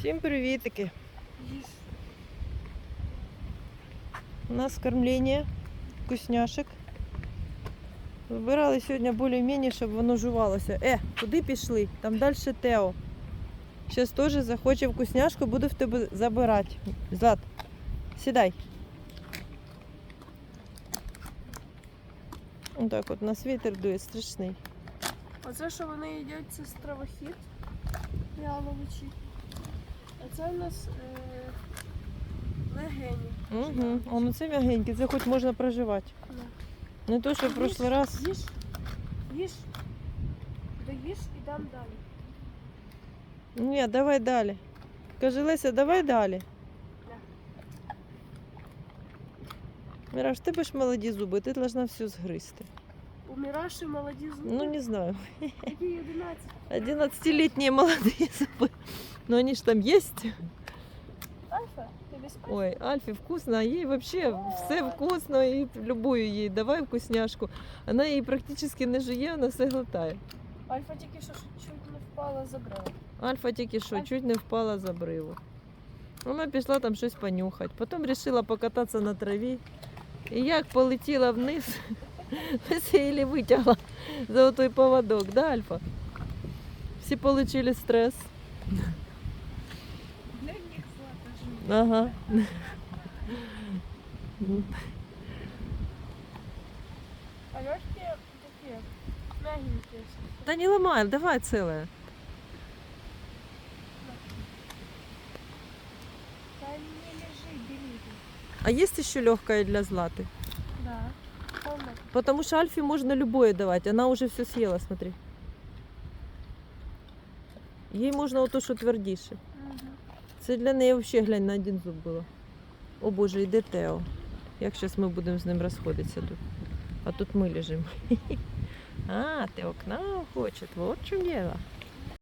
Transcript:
Всім привітики. У нас кормлення вкусняшек. Вибирали сьогодні більш-менш, щоб воно жувалося. Е, куди пішли? Там далі Тео. Зараз теж захоче вкусняшку, буду в тебе забирати. Злат, сідай. Отак от нас вітер дує страшний. Оце, що вони їдять, це стравохід яловичі. А це у нас е, легені. Угу. О, ну це м'ягеньке, це хоч можна проживати. Да. Не то, що в прошлий раз. Їж, їж, доїж і дам далі. Ні, давай далі. Каже Леся, давай далі. Мираж, тебе ж молоді зуби, ти должна все згризти. У Міраші молоді зуби. Ну не знаю. Які 11. 11-летние молодые зубы. Но они ж там есть. Альфа, тобі спать? Ой, Альфі вкусно, а їй вообще все вкусно, і любую їй давай вкусняшку. Вона її практично не жує, вона все глотає. Альфа тільки що чуть не впала за брело. Альфа тільки що, чуть не впала за бриву. Вона пішла там щось понюхати. Потім вирішила покататися на траві. І як полетіла вниз, Її витягла за той поводок, да, Альфа? Всі отримали стрес. Ага. А лёгкі такі мягенькі. Да не ломай, давай целое. Та не лежи, бери. А есть еще легкая для Златы? Потому что Альфе можно любое давать. Она уже все съела, смотри. Їй можна ото, що твердіше. Це для неї взагалі глянь на один зуб було. О Боже, йде Тео. Як зараз ми будемо з ним розходитися тут. А тут ми лежимо. А, Тео к нам хоче. Вот в чому діло.